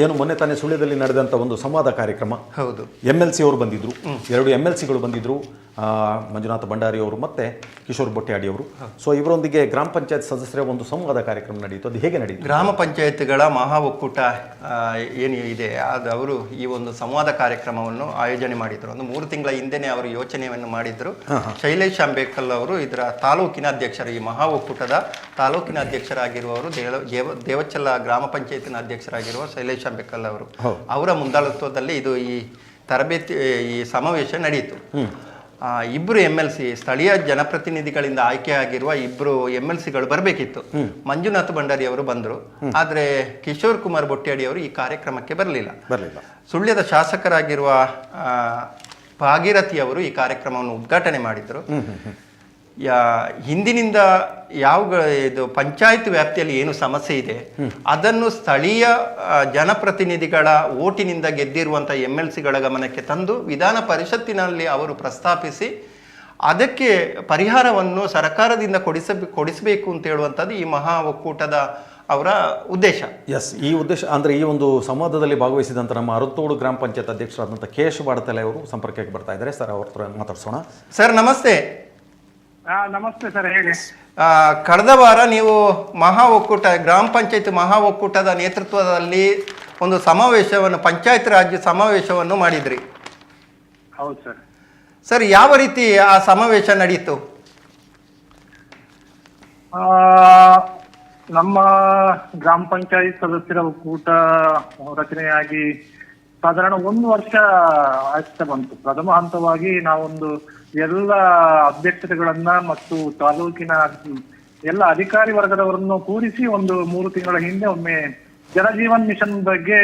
ಏನು ಮೊನ್ನೆ ತಾನೇ ಸುಳ್ಯದಲ್ಲಿ ನಡೆದಂಥ ಒಂದು ಸಂವಾದ ಕಾರ್ಯಕ್ರಮ. ಹೌದು. ಎಂ ಎಲ್ ಸಿ ಅವರು ಬಂದಿದ್ದರು ಎರಡು ಎಂ ಎಲ್ ಸಿಗಳು ಬಂದಿದ್ದರು ಮಂಜುನಾಥ ಭಂಡಾರಿ ಅವರು ಮತ್ತು ಕಿಶೋರ್ ಬೊಟ್ಯಾಡಿ ಅವರು. ಸೊ ಇವರೊಂದಿಗೆ ಗ್ರಾಮ ಪಂಚಾಯತ್ ಸದಸ್ಯರ ಒಂದು ಸಂವಾದ ಕಾರ್ಯಕ್ರಮ ನಡೆಯಿತು. ಅದು ಹೇಗೆ ನಡೆಯಿತು? ಗ್ರಾಮ ಪಂಚಾಯತ್ಗಳ ಮಹಾ ಒಕ್ಕೂಟ ಏನು ಇದೆ ಅದು ಅವರು ಈ ಒಂದು ಸಂವಾದ ಕಾರ್ಯಕ್ರಮವನ್ನು ಆಯೋಜನೆ ಮಾಡಿದ್ರು. ಒಂದು ಮೂರು ತಿಂಗಳ ಹಿಂದೆನೆ ಅವರು ಯೋಚನೆಯನ್ನು ಮಾಡಿದ್ರು. ಶೈಲೇಶ್ ಅಂಬೇಕಲ್ ಅವರು ಇದರ ತಾಲೂಕಿನ ಅಧ್ಯಕ್ಷರು ಈ ಮಹಾ ಒಕ್ಕೂಟದ ತಾಲೂಕಿನ ಅಧ್ಯಕ್ಷರಾಗಿರುವವರು ದೇವ ದೇವಚಲ್ಲ ಗ್ರಾಮ ಪಂಚಾಯತಿನ ಅಧ್ಯಕ್ಷರಾಗಿರುವ ಶೈಲೇಶ್ ಅಂಬೇಕಲ್ ಅವರು. ಅವರ ಮುಂದಾಳತ್ವದಲ್ಲಿ ಇದು ಈ ತರಬೇತಿ ಈ ಸಮಾವೇಶ ನಡೆಯಿತು. ಇಬ್ಬರು ಎಂ ಎಲ್ ಸಿ ಸ್ಥಳೀಯ ಜನಪ್ರತಿನಿಧಿಗಳಿಂದ ಆಯ್ಕೆಯಾಗಿರುವ ಇಬ್ಬರು ಎಂ ಎಲ್ ಸಿಗಳು ಬರಬೇಕಿತ್ತು. ಮಂಜುನಾಥ್ ಭಂಡಾರಿ ಅವರು ಬಂದರು. ಆದರೆ ಕಿಶೋರ್ ಕುಮಾರ್ ಬೊಟ್ಟಿಯಾಡಿ ಅವರು ಈ ಕಾರ್ಯಕ್ರಮಕ್ಕೆ ಬರಲಿಲ್ಲ. ಬರಲಿಲ್ಲ. ಸುಳ್ಯದ ಶಾಸಕರಾಗಿರುವ ಭಾಗೀರಥಿ ಅವರು ಈ ಕಾರ್ಯಕ್ರಮವನ್ನು ಉದ್ಘಾಟನೆ ಮಾಡಿದರು. ಯಾ ಹಿಂದಿನಿಂದ ಯಾವ ಇದು ಪಂಚಾಯತ್ ವ್ಯಾಪ್ತಿಯಲ್ಲಿ ಏನು ಸಮಸ್ಯೆ ಇದೆ ಅದನ್ನು ಸ್ಥಳೀಯ ಜನಪ್ರತಿನಿಧಿಗಳ ಓಟಿನಿಂದ ಗೆದ್ದಿರುವಂಥ ಎಂ ಎಲ್ ಸಿಗಳ ಗಮನಕ್ಕೆ ತಂದು ವಿಧಾನ ಪರಿಷತ್ತಿನಲ್ಲಿ ಅವರು ಪ್ರಸ್ತಾಪಿಸಿ ಅದಕ್ಕೆ ಪರಿಹಾರವನ್ನು ಸರ್ಕಾರದಿಂದ ಕೊಡಿಸ ಕೊಡಿಸಬೇಕು ಅಂತ ಹೇಳುವಂಥದ್ದು ಈ ಮಹಾ ಒಕ್ಕೂಟದ ಅವರ ಉದ್ದೇಶ. ಎಸ್ ಈ ಉದ್ದೇಶ ಅಂದರೆ ಈ ಒಂದು ಸಂವಾದದಲ್ಲಿ ಭಾಗವಹಿಸಿದಂಥ ನಮ್ಮ ಅರತೋಡು ಗ್ರಾಮ ಪಂಚಾಯತ್ ಅಧ್ಯಕ್ಷರಾದಂಥ ಕೆ ಎಸ್ ಬಾಡತಲೆ ಅವರು ಸಂಪರ್ಕಕ್ಕೆ ಬರ್ತಾ ಇದ್ದಾರೆ. ಸರ್ ಅವ್ರ ಹತ್ರ ಮಾತಾಡ್ಸೋಣ. ಸರ್ ನಮಸ್ತೆ. ನಮಸ್ತೆ ಸರ್ ಹೇಳಿ. ಕಳೆದ ವಾರ ನೀವು ಮಹಾ ಒಕ್ಕೂಟ ಗ್ರಾಮ ಪಂಚಾಯತ್ ಮಹಾ ಒಕ್ಕೂಟದ ನೇತೃತ್ವದಲ್ಲಿ ಒಂದು ಸಮಾವೇಶವನ್ನು ಪಂಚಾಯತ್ ರಾಜ್ಯ ಸಮಾವೇಶವನ್ನು ಮಾಡಿದ್ರಿ. ಹೌದು ಸರ್. ಸರ್ ಯಾವ ರೀತಿ ಆ ಸಮಾವೇಶ ನಡೆಯಿತು ನಮ್ಮ ಗ್ರಾಮ ಪಂಚಾಯತ್ ಸದಸ್ಯರ ಒಕ್ಕೂಟ ರಚನೆಯಾಗಿ ಸಾಧಾರಣ ಒಂದು ವರ್ಷ ಆಗ್ತಾ ಬಂತು. ಪ್ರಥಮ ಹಂತವಾಗಿ ನಾವೊಂದು ಎಲ್ಲ ಅಧ್ಯಕ್ಷತೆಗಳನ್ನ ಮತ್ತು ತಾಲೂಕಿನ ಎಲ್ಲ ಅಧಿಕಾರಿ ವರ್ಗದವರನ್ನು ಕೂರಿಸಿ ಒಂದು ಮೂರು ತಿಂಗಳ ಹಿಂದೆ ಒಮ್ಮೆ ಜನಜೀವನ್ ಮಿಷನ್ ಬಗ್ಗೆ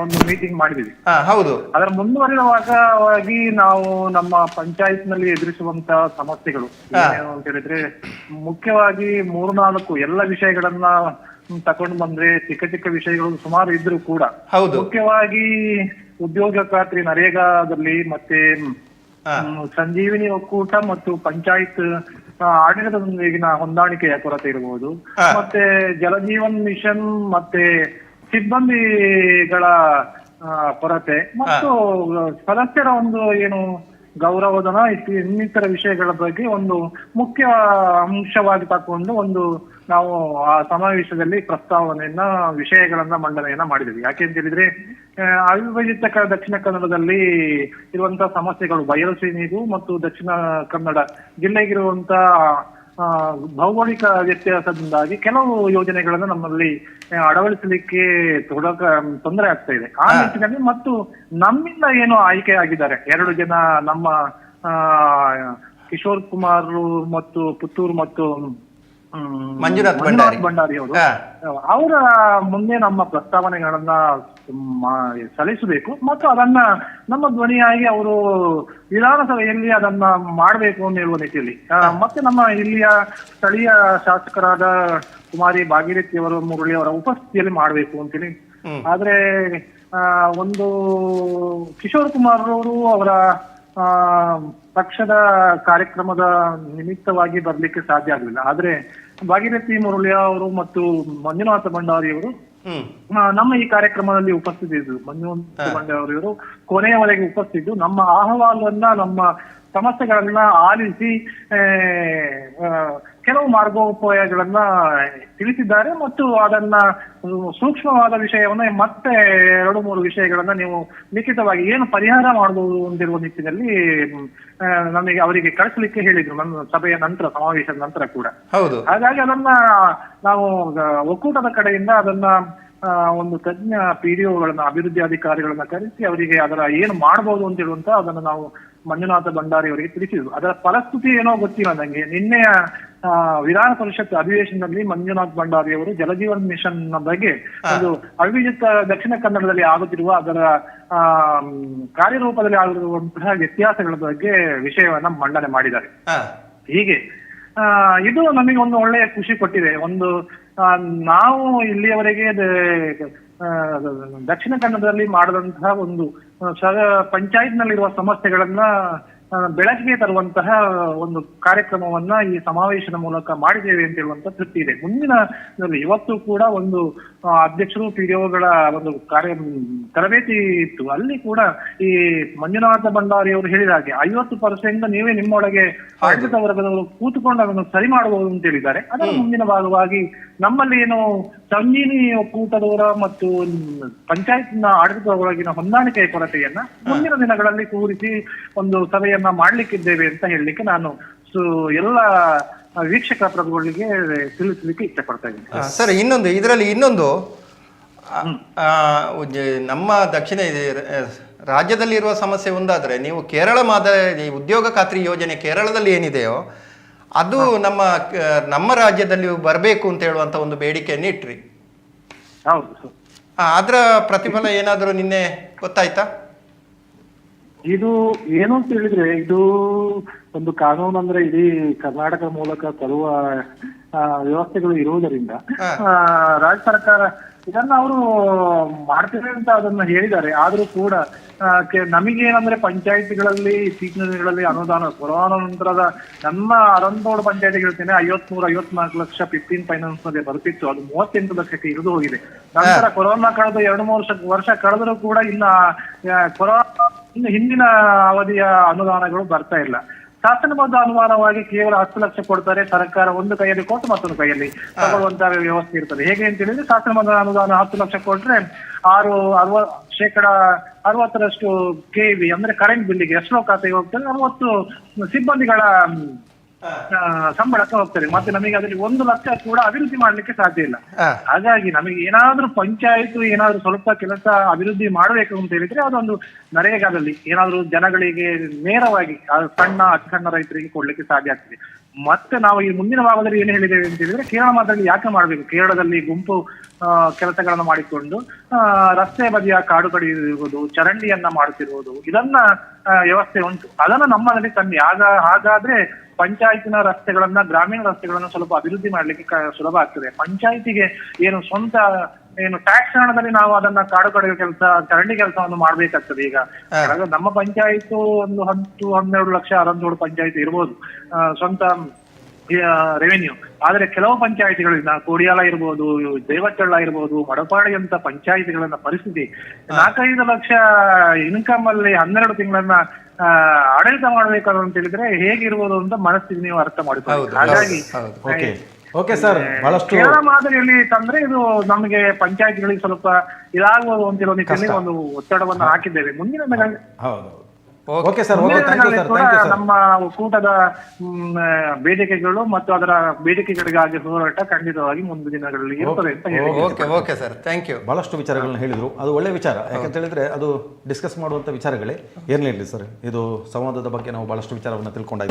ಒಂದು ಮೀಟಿಂಗ್ ಮಾಡಿದ್ವಿ. ಹೌದು. ಅದರ ಮುಂದುವರಿದವಾಗಿ ನಾವು ನಮ್ಮ ಪಂಚಾಯತ್ನಲ್ಲಿ ಎದುರಿಸುವಂತ ಸಮಸ್ಯೆಗಳು. ಏನು ಅಂತ ಹೇಳಿದ್ರೆ ಮುಖ್ಯವಾಗಿ ಮೂರ್ನಾಲ್ಕು ಎಲ್ಲ ವಿಷಯಗಳನ್ನ ತಕೊಂಡು ಬಂದ್ರೆ ಚಿಕ್ಕ ಚಿಕ್ಕ ವಿಷಯಗಳು ಸುಮಾರು ಇದ್ರು ಕೂಡ. ಮುಖ್ಯವಾಗಿ ಉದ್ಯೋಗ ಖಾತ್ರಿ ನರೇಗಾದಲ್ಲಿ ಮತ್ತೆ ಸಂಜೀವಿನಿ ಒಕ್ಕೂಟ ಮತ್ತು ಪಂಚಾಯತ್ ಆಡಳಿತದೊಂದಿಗಿನ ಹೊಂದಾಣಿಕೆಯ ಕೊರತೆ ಇರಬಹುದು. ಮತ್ತೆ ಜಲಜೀವನ್ ಮಿಷನ್ ಮತ್ತೆ ಸಿಬ್ಬಂದಿಗಳ ಕೊರತೆ. ಮತ್ತು ಸದಸ್ಯರ ಒಂದು ಏನು ಗೌರವಧನ ಇನ್ನಿತರ ವಿಷಯಗಳ ಬಗ್ಗೆ ಒಂದು ಮುಖ್ಯ ಅಂಶವಾಗಿ ತಕ್ಕೊಂಡು ಒಂದು ನಾವು ಆ ಸಮಾವೇಶದಲ್ಲಿ ಪ್ರಸ್ತಾವನೆಯನ್ನ, ವಿಷಯಗಳನ್ನ, ಮಂಡನೆಯನ್ನ ಮಾಡಿದ್ವಿ. ಯಾಕೆ ಅಂತ ಹೇಳಿದ್ರೆ ಅವಿಭಜಿತ ದಕ್ಷಿಣ ಕನ್ನಡದಲ್ಲಿ ಇರುವಂತಹ ಸಮಸ್ಯೆಗಳು ಬಯಲು ನೀರು ಮತ್ತು ದಕ್ಷಿಣ ಕನ್ನಡ ಜಿಲ್ಲೆಗಿರುವಂತಹ ಭೌಗೋಳಿಕ ವ್ಯತ್ಯಾಸದಿಂದಾಗಿ ಕೆಲವು ಯೋಜನೆಗಳನ್ನು ನಮ್ಮಲ್ಲಿ ಅಳವಡಿಸಲಿಕ್ಕೆ ತೊಡಕ ತೊಂದರೆ ಆಗ್ತಾ ಇದೆ. ಆ ನಿಟ್ಟಿನಲ್ಲಿ ಮತ್ತು ನಮ್ಮಿಂದ ಏನು ಆಯ್ಕೆ ಆಗಿದ್ದಾರೆ. ಎರಡು ಜನ ನಮ್ಮ ಆ, ಕಿಶೋರ್ ಕುಮಾರ್ ಮತ್ತು ಪುತ್ತೂರು ಮತ್ತು ಮಂಜುನಾಥ್ ಭಂಡಾರಿ. ಭಂಡಾರಿ ಅವರು ಅವರ ಮುಂದೆ ನಮ್ಮ ಪ್ರಸ್ತಾವನೆಗಳನ್ನ ಸಲ್ಲಿಸಬೇಕು ಮತ್ತು ಅದನ್ನ ನಮ್ಮ ಧ್ವನಿಯಾಗಿ ಅವರು ವಿಧಾನಸಭೆಯಲ್ಲಿ ಅದನ್ನ ಮಾಡಬೇಕು ಅಂತ ಹೇಳುವ ನಿಟ್ಟಿಯಲ್ಲಿ ಮತ್ತೆ ನಮ್ಮ ಇಲ್ಲಿಯ ಸ್ಥಳೀಯ ಶಾಸಕರಾದ ಕುಮಾರಿ ಭಾಗೀರಥಿ ಅವರು ಮುರಳಿ ಅವರ ಉಪಸ್ಥಿತಿಯಲ್ಲಿ ಮಾಡಬೇಕು ಅಂತೇಳಿ. ಆದ್ರೆ ಆ, ಒಂದು ಕಿಶೋರ್ ಕುಮಾರ್ ಅವರು ಅವರ ಪಕ್ಷದ ಕಾರ್ಯಕ್ರಮದ ನಿಮಿತ್ತವಾಗಿ ಬರ್ಲಿಕ್ಕೆ ಸಾಧ್ಯ ಆಗಲಿಲ್ಲ. ಆದ್ರೆ ಭಾಗೀರಥಿ ಮುರುಳಿಯ ಅವರು ಮತ್ತು ಮಂಜುನಾಥ ಭಂಡಾರಿ ಅವರು ನಮ್ಮ ಈ ಕಾರ್ಯಕ್ರಮದಲ್ಲಿ ಉಪಸ್ಥಿತಿದ್ರು ಮಂಜುನಾಥ ಭಂಡಾರಿ ಅವರು ಕೊನೆಯವರೆಗೆ ಉಪಸ್ಥಿತಿದ್ದು ನಮ್ಮ ಅಹವಾಲನ್ನ ನಮ್ಮ ಸಮಸ್ಯೆಗಳನ್ನ ಆಲಿಸಿ ಕೆಲವು ಮಾರ್ಗೋಪಾಯಗಳನ್ನ ತಿಳಿಸಿದ್ದಾರೆ ಮತ್ತು ಅದನ್ನ ಸೂಕ್ಷ್ಮವಾದ ವಿಷಯವನ್ನ ಮತ್ತೆ ಎರಡು ಮೂರು ವಿಷಯಗಳನ್ನ ನೀವು ಲಿಖಿತವಾಗಿ ಏನು ಪರಿಹಾರ ಮಾಡಬಹುದು ಅಂತಿರುವ ನಿಟ್ಟಿನಲ್ಲಿ ನಮಗೆ ಅವರಿಗೆ ಕಳಿಸಲಿಕ್ಕೆ ಹೇಳಿದ್ರು ನನ್ನ ಸಭೆಯ ನಂತರ ಸಮಾವೇಶದ ನಂತರ ಕೂಡ. ಹೌದು. ಹಾಗಾಗಿ ಅದನ್ನ ನಾವು ಒಕ್ಕೂಟದ ಕಡೆಯಿಂದ ಅದನ್ನ ಒಂದು ತಜ್ಞ ಪಿಡಿಒಗಳನ್ನ ಅಭಿವೃದ್ಧಿ ಅಧಿಕಾರಿಗಳನ್ನ ಕರೆಸಿ ಅವರಿಗೆ ಅದರ ಏನು ಮಾಡಬಹುದು ಅಂತ ಹೇಳುವಂತ ಅದನ್ನು ನಾವು ಮಂಜುನಾಥ ಭಂಡಾರಿ ಅವರಿಗೆ ತಿಳಿಸಿದ್ರು ಅದರ ಫಲಸ್ಥಿತಿ ಏನೋ ಗೊತ್ತಿಲ್ಲ ನಂಗೆ. ನಿನ್ನೆಯ ವಿಧಾನ ಪರಿಷತ್ ಅಧಿವೇಶನದಲ್ಲಿ ಮಂಜುನಾಥ್ ಭಂಡಾರಿ ಅವರು ಜಲಜೀವನ್ ಮಿಷನ್ನ ಬಗ್ಗೆ ಒಂದು ಅವಿಜಿತ ದಕ್ಷಿಣ ಕನ್ನಡದಲ್ಲಿ ಆಗುತ್ತಿರುವ ಅದರ ಕಾರ್ಯರೂಪದಲ್ಲಿ ಆಗಿರುವಂತಹ ವ್ಯತ್ಯಾಸಗಳ ಬಗ್ಗೆ ವಿಷಯವನ್ನ ಮಂಡನೆ ಮಾಡಿದ್ದಾರೆ. ಹೀಗೆ ಆ, ಇದು ನಮಗೆ ಒಂದು ಒಳ್ಳೆಯ ಖುಷಿ ಕೊಟ್ಟಿದೆ. ಒಂದು ನಾವು ಇಲ್ಲಿಯವರೆಗೆ ದಕ್ಷಿಣ ಕನ್ನಡದಲ್ಲಿ ಮಾಡಿದಂತಹ ಒಂದು ಪಂಚಾಯತ್ ನಲ್ಲಿರುವ ಸಮಸ್ಯೆಗಳನ್ನ ಬೆಳಕಿಗೆ ತರುವಂತಹ ಒಂದು ಕಾರ್ಯಕ್ರಮವನ್ನ ಈ ಸಮಾವೇಶದ ಮೂಲಕ ಮಾಡಿದ್ದೇವೆ ಅಂತ ಹೇಳುವಂತ ತೃಪ್ತಿ ಇದೆ. ಮುಂದಿನ ಇವತ್ತು ಕೂಡ ಒಂದು ಅಧ್ಯಕ್ಷರು ಪಿಡಿಒಗಳ ಒಂದು ಕಾರ್ಯ ತರಬೇತಿ ಇತ್ತು. ಅಲ್ಲಿ ಕೂಡ ಈ ಮಂಜುನಾಥ ಭಂಡಾರಿ ಅವರು ಹೇಳಿದ ಹಾಗೆ ಐವತ್ತು ಪರ್ಸೆಂಟ್ ನೀವೇ ನಿಮ್ಮೊಳಗೆ ಆಡಳಿತ ವರ್ಗದವರು ಕೂತುಕೊಂಡು ಅದನ್ನು ಸರಿ ಮಾಡಬಹುದು ಅಂತ ಹೇಳಿದ್ದಾರೆ. ಅದರ ಮುಂದಿನ ಭಾಗವಾಗಿ ನಮ್ಮಲ್ಲಿ ಏನು ಸಂಜೀನಿ ಒಕ್ಕೂಟದವರ ಮತ್ತು ಪಂಚಾಯತ್ನ ಆಡಳಿತದೊಳಗಿನ ಹೊಂದಾಣಿಕೆಯ ಕೊರತೆಯನ್ನ ಮುಂದಿನ ದಿನಗಳಲ್ಲಿ ಕೂರಿಸಿ ಒಂದು ಸಭೆಯನ್ನ ಮಾಡ್ಲಿಕ್ಕಿದ್ದೇವೆ ಅಂತ ಹೇಳಲಿಕ್ಕೆ ನಾನು ಎಲ್ಲ ವೀಕ್ಷಕ ಪ್ರಭುಗಳಿಗೆ ತಿಳಿಸಲಿಕ್ಕೆ ಇಷ್ಟಪಡ್ತಾ ಪಡ್ತಾ ಇದ್ದೀನಿ ಸರ್ ಇನ್ನೊಂದು ಇದರಲ್ಲಿ ಇನ್ನೊಂದು ನಮ್ಮ ದಕ್ಷಿಣ ರಾಜ್ಯದಲ್ಲಿ ಇರುವ ರಾಜ್ಯದಲ್ಲಿರುವ ಸಮಸ್ಯೆ ಒಂದಾದರೆ ನೀವು ಕೇರಳ ಮಾದರಿ ಉದ್ಯೋಗ ಖಾತ್ರಿ ಯೋಜನೆ ಕೇರಳದಲ್ಲಿ ಏನಿದೆಯೋ ಅದು ನಮ್ಮ ನಮ್ಮ ರಾಜ್ಯದಲ್ಲಿ ಬರಬೇಕು ಅಂತ ಹೇಳುವಂತ ಒಂದು ಬೇಡಿಕೆಯನ್ನು ಇಟ್ರಿ. ಹೌದು. ಅದರ ಪ್ರತಿಫಲ ಏನಾದರೂ ನಿನ್ನೆ ಗೊತ್ತಾಯ್ತಾ? ಇದು ಏನು ಅಂತ ಹೇಳಿದ್ರೆ ಇದು ಒಂದು ಕಾನೂನು ಅಂದ್ರೆ ಇಡೀ ಕರ್ನಾಟಕ ಮೂಲಕ ತರುವ ವ್ಯವಸ್ಥೆಗಳು ಇರುವುದರಿಂದ ಆ, ರಾಜ್ಯ ಸರ್ಕಾರ ಇದನ್ನ ಅವರು ಮಾಡ್ತೇವೆ ಅಂತ ಅದನ್ನ ಹೇಳಿದ್ದಾರೆ. ಆದ್ರೂ ಕೂಡ ನಮಗೇನಂದ್ರೆ ಪಂಚಾಯತಿಗಳಲ್ಲಿ ಇತ್ತೀಚಿನ ದಿನಗಳಲ್ಲಿ ಅನುದಾನ ಕೊರೋನಾ ನಂತರದ ನಮ್ಮ ಅರಂದೋಡು ಪಂಚಾಯತ್ ಹೇಳ್ತೇನೆ ಐವತ್ಮೂರು ಐವತ್ನಾಲ್ಕು ಲಕ್ಷ ಫಿಫ್ಟೀನ್ ಫೈನಾನ್ಸ್ನಲ್ಲಿ ಬರ್ತಿತ್ತು. ಅದು ಮೂವತ್ತೆಂಟು ಲಕ್ಷಕ್ಕೆ ಇಳಿದು ಹೋಗಿದೆ. ನಂತರ ಕೊರೋನಾ ಕಳೆದ ಎರಡು ಮೂರು ವರ್ಷ ವರ್ಷ ಕಳೆದರೂ ಕೂಡ ಇನ್ನ ಕೊರೋನಾ ಇನ್ನು ಹಿಂದಿನ ಅವಧಿಯ ಅನುದಾನಗಳು ಬರ್ತಾ ಇಲ್ಲ. ಶಾಸನಬದ್ಧ ಅನುಮಾನವಾಗಿ ಕೇವಲ ಹತ್ತು ಲಕ್ಷ ಕೊಡ್ತಾರೆ ಸರ್ಕಾರ ಒಂದು ಕೈಯಲ್ಲಿ ಕೊಟ್ಟು ಮತ್ತೊಂದು ಕೈಯಲ್ಲಿ ತಗೊಳ್ಳುವಂತ ವ್ಯವಸ್ಥೆ ಇರ್ತದೆ. ಹೇಗೆ ಅಂತ ಹೇಳಿದ್ರೆ ಶಾಸನಬದ್ಧ ಅನುದಾನ ಹತ್ತು ಲಕ್ಷ ಕೊಟ್ರೆ ಆರು ಅರವ ಶೇಕಡ ಅರವತ್ತರಷ್ಟು ಕೆವಿ ಅಂದ್ರೆ ಕರೆಂಟ್ ಬಿಲ್ಲಿಗೆ ಎಷ್ಟೋ ಖಾತೆಗೆ ಹೋಗ್ತದೆ. ಅರವತ್ತು ಸಿಬ್ಬಂದಿಗಳ ಸಂಬಳಕ್ಕೆ ಹೋಗ್ತದೆ. ಮತ್ತೆ ನಮಗೆ ಅದರಲ್ಲಿ ಒಂದು ಲಕ್ಷ ಕೂಡ ಅಭಿವೃದ್ಧಿ ಮಾಡ್ಲಿಕ್ಕೆ ಸಾಧ್ಯ ಇಲ್ಲ. ಹಾಗಾಗಿ ನಮಗೆ ಏನಾದ್ರೂ ಪಂಚಾಯತ್ ಏನಾದ್ರೂ ಸ್ವಲ್ಪ ಕೆಲಸ ಅಭಿವೃದ್ಧಿ ಮಾಡಬೇಕು ಅಂತ ಹೇಳಿದ್ರೆ ಅದೊಂದು ನರೇಗಾದಲ್ಲಿ ಏನಾದ್ರೂ ಜನಗಳಿಗೆ ನೇರವಾಗಿ ಸಣ್ಣ ಅತಿ ಸಣ್ಣ ರೈತರಿಗೆ ಕೊಡ್ಲಿಕ್ಕೆ ಸಾಧ್ಯ ಆಗ್ತದೆ. ಮತ್ತೆ ನಾವು ಈ ಮುಂದಿನ ಭಾಗದಲ್ಲಿ ಏನು ಹೇಳಿದ್ದೇವೆ ಅಂತ ಹೇಳಿದ್ರೆ ಕೇರಳ ಮಾದರಿ ಯಾಕೆ ಮಾಡಬೇಕು? ಕೇರಳದಲ್ಲಿ ಗುಂಪು ಕೆಲಸಗಳನ್ನು ಮಾಡಿಕೊಂಡು ರಸ್ತೆ ಬದಿಯ ಕಾಡು ಕಡಿಯುವುದು ಚರಂಡಿಯನ್ನ ಮಾಡುತ್ತಿರುವುದು, ಇದನ್ನ ವ್ಯವಸ್ಥೆ ಉಂಟು. ಅದನ್ನ ನಮ್ಮಲ್ಲಿ ತನ್ನಿ. ಆಗ, ಹಾಗಾದ್ರೆ ಪಂಚಾಯತಿನ ರಸ್ತೆಗಳನ್ನ, ಗ್ರಾಮೀಣ ರಸ್ತೆಗಳನ್ನ ಸ್ವಲ್ಪ ಅಭಿವೃದ್ಧಿ ಮಾಡ್ಲಿಕ್ಕೆ ಸುಲಭ ಆಗ್ತದೆ. ಪಂಚಾಯತಿಗೆ ಏನು ಸ್ವಂತ ಏನು ಟ್ಯಾಕ್ಸ್ ಹಣದಲ್ಲಿ ನಾವು ಅದನ್ನ ಕಾಡು ಕಡೆಯುವ ಕೆಲಸ ಚರಂಡಿ ಕೆಲಸವನ್ನು ಮಾಡ್ಬೇಕಾಗ್ತದೆ ಈಗ. ನಮ್ಮ ಪಂಚಾಯತ್ ಒಂದು ಹತ್ತು ಹನ್ನೆರಡು ಲಕ್ಷ ಅರಂದೋಡು ಪಂಚಾಯತ್ ಇರ್ಬೋದು. ಸ್ವಂತ ರೆವೆನ್ಯೂ ಆದ್ರೆ ಕೆಲವು ಪಂಚಾಯತಿಗಳಿಂದ ಕೋಡಿಯಾಲ ಇರ್ಬೋದು ದೇವಚಳ್ಳ ಇರ್ಬೋದು ಮಡಪಾಡಿ ಅಂತ ಪಂಚಾಯತಿಗಳನ್ನ ಪರಿಸ್ಥಿತಿ ನಾಲ್ಕೈದು ಲಕ್ಷ ಇನ್ಕಮ್ ಅಲ್ಲಿ ಹನ್ನೆರಡು ತಿಂಗಳನ್ನ ಆಡಳಿತ ಮಾಡ್ಬೇಕಾದ್ರು ಅಂತ ಹೇಳಿದ್ರೆ ಹೇಗಿರ್ಬೋದು ಅಂತ ಮನಸ್ಸಿಗೆ ನೀವು ಅರ್ಥ ಮಾಡಿಕೊಳ್ಳಿ. ಹಾಗಾಗಿ. ಓಕೆ ಸರ್ ಬಹಳಷ್ಟು ಕೇರಳ ಮಾದರಿಯಲ್ಲಿ ತಂದ್ರೆ ಇದು ನಮಗೆ ಪಂಚಾಯತ್ಗಳಿಗೆ ಸ್ವಲ್ಪ ಇದಾಗುವುದು ಅಂತ ಒಂದು ಒತ್ತಡವನ್ನು ಹಾಕಿದ್ದೇವೆ. ಮುಂದಿನ ದಿನಗಳಲ್ಲಿ ಹೌದು. Okay. Sir okay. Thank you sir. Thank you sir. ನಮ್ಮ ಒಕ್ಕೂಟದ ಬೇಡಿಕೆಗಳು ಮತ್ತು ಅದರ ಬೇಡಿಕೆಗಳಿಗಾಗಿ ಹೋರಾಟ ಖಂಡಿತವಾಗಿ ಮುಂದಿನ ದಿನಗಳಲ್ಲಿ ಇರ್ತದೆ okay okay sir. Thank you ಬಹಳಷ್ಟು ವಿಚಾರಗಳನ್ನ ಹೇಳಿದ್ರು. ಅದು ಒಳ್ಳೆ ವಿಚಾರ. ಯಾಕಂತ ಹೇಳಿದ್ರೆ ಅದು ಡಿಸ್ಕಸ್ ಮಾಡುವಂತ ವಿಚಾರಗಳೇ. ಏನಿರಲಿ ಸರ್. ಇದು ಸಂವಾದದ ಬಗ್ಗೆ ನಾವು ಬಹಳಷ್ಟು ವಿಚಾರವನ್ನು ತಿಳ್ಕೊಂಡಾಗ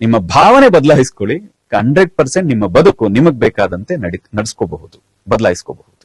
ನಿಮ್ಮ ಭಾವನೆ ಬದಲಾಯಿಸ್ಕೊಳ್ಳಿ. ಹಂಡ್ರೆಡ್ ಪರ್ಸೆಂಟ್ ನಿಮ್ಮ ಬದುಕು ನಿಮಗ್ ಬೇಕಾದಂತೆ ನಡಿ ನಡ್ಸ್ಕೋಬಹುದು. ಬದಲಾಯಿಸ್ಕೋಬಹುದು.